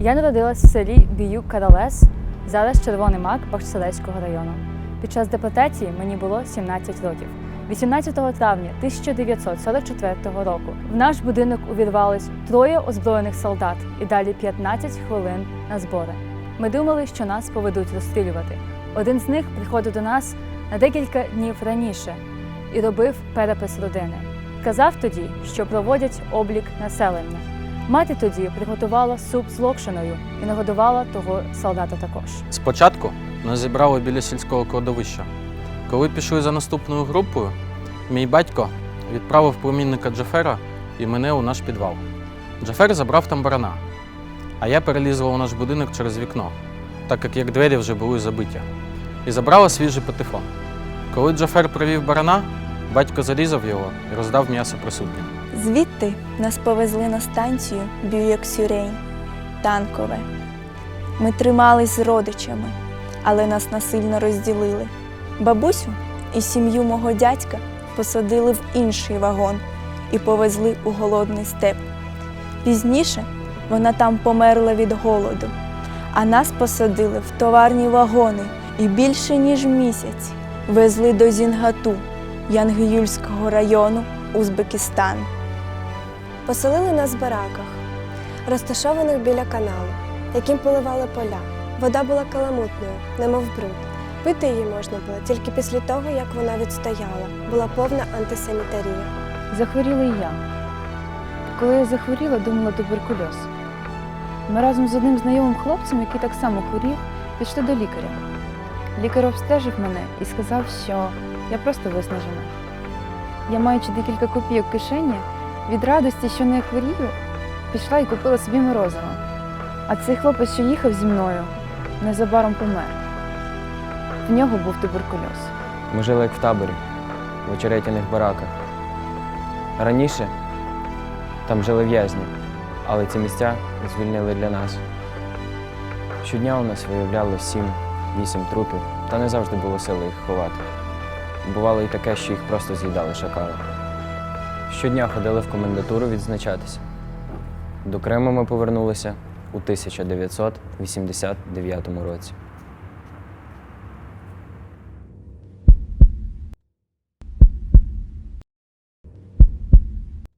Я народилась в селі Біюк Каралес, зараз Червоний Мак Бахчисарайського району. Під час депортації мені було 17 років. 18 травня 1944 року в наш будинок увірвались троє озброєних солдат і далі 15 хвилин на збори. Ми думали, що нас поведуть розстрілювати. Один з них приходив до нас на декілька днів раніше і робив перепис родини. Казав тоді, що проводять облік населення. Мати тоді приготувала суп з локшиною і нагодувала того солдата також. Спочатку нас зібрали біля сільського кладовища. Коли пішли за наступною групою, мій батько відправив племінника Джафера і мене у наш підвал. Джафер забрав там барана, а я перелізла у наш будинок через вікно, так як як двері вже були забиті, і забрала свіжий патефон. Коли Джафер привів барана, батько зарізав його і роздав м'ясо присутнім. Звідти нас повезли на станцію Бюєк-Сюрейн, танкове. Ми тримались з родичами, але нас насильно розділили. Бабусю і сім'ю мого дядька посадили в інший вагон і повезли у голодний степ. Пізніше вона там померла від голоду, а нас посадили в товарні вагони і більше ніж місяць везли до Зінгату Янгіюльського району Узбекистан. Поселили нас в бараках, розташованих біля каналу, яким поливали поля. Вода була каламутною, немов бруд. Пити її можна було тільки після того, як вона відстояла. Була повна антисанітарія. Захворіла і я. Коли я захворіла, думала туберкульоз. Ми разом з одним знайомим хлопцем, який так само хворів, пішли до лікаря. Лікар обстежив мене і сказав, що я просто виснажена. Я, маючи декілька копійок кишені, від радості, що не хворію, пішла і купила собі морозиво. А цей хлопець, що їхав зі мною, незабаром помер. В нього був туберкульоз. Ми жили як в таборі, в очеретяних бараках. Раніше там жили в'язні, але ці місця звільнили для нас. Щодня у нас виявляли 7-8 трупів, та не завжди було сили їх ховати. Бувало і таке, що їх просто з'їдали шакали. Щодня ходили в комендатуру відзначатися. До Криму ми повернулися у 1989 році.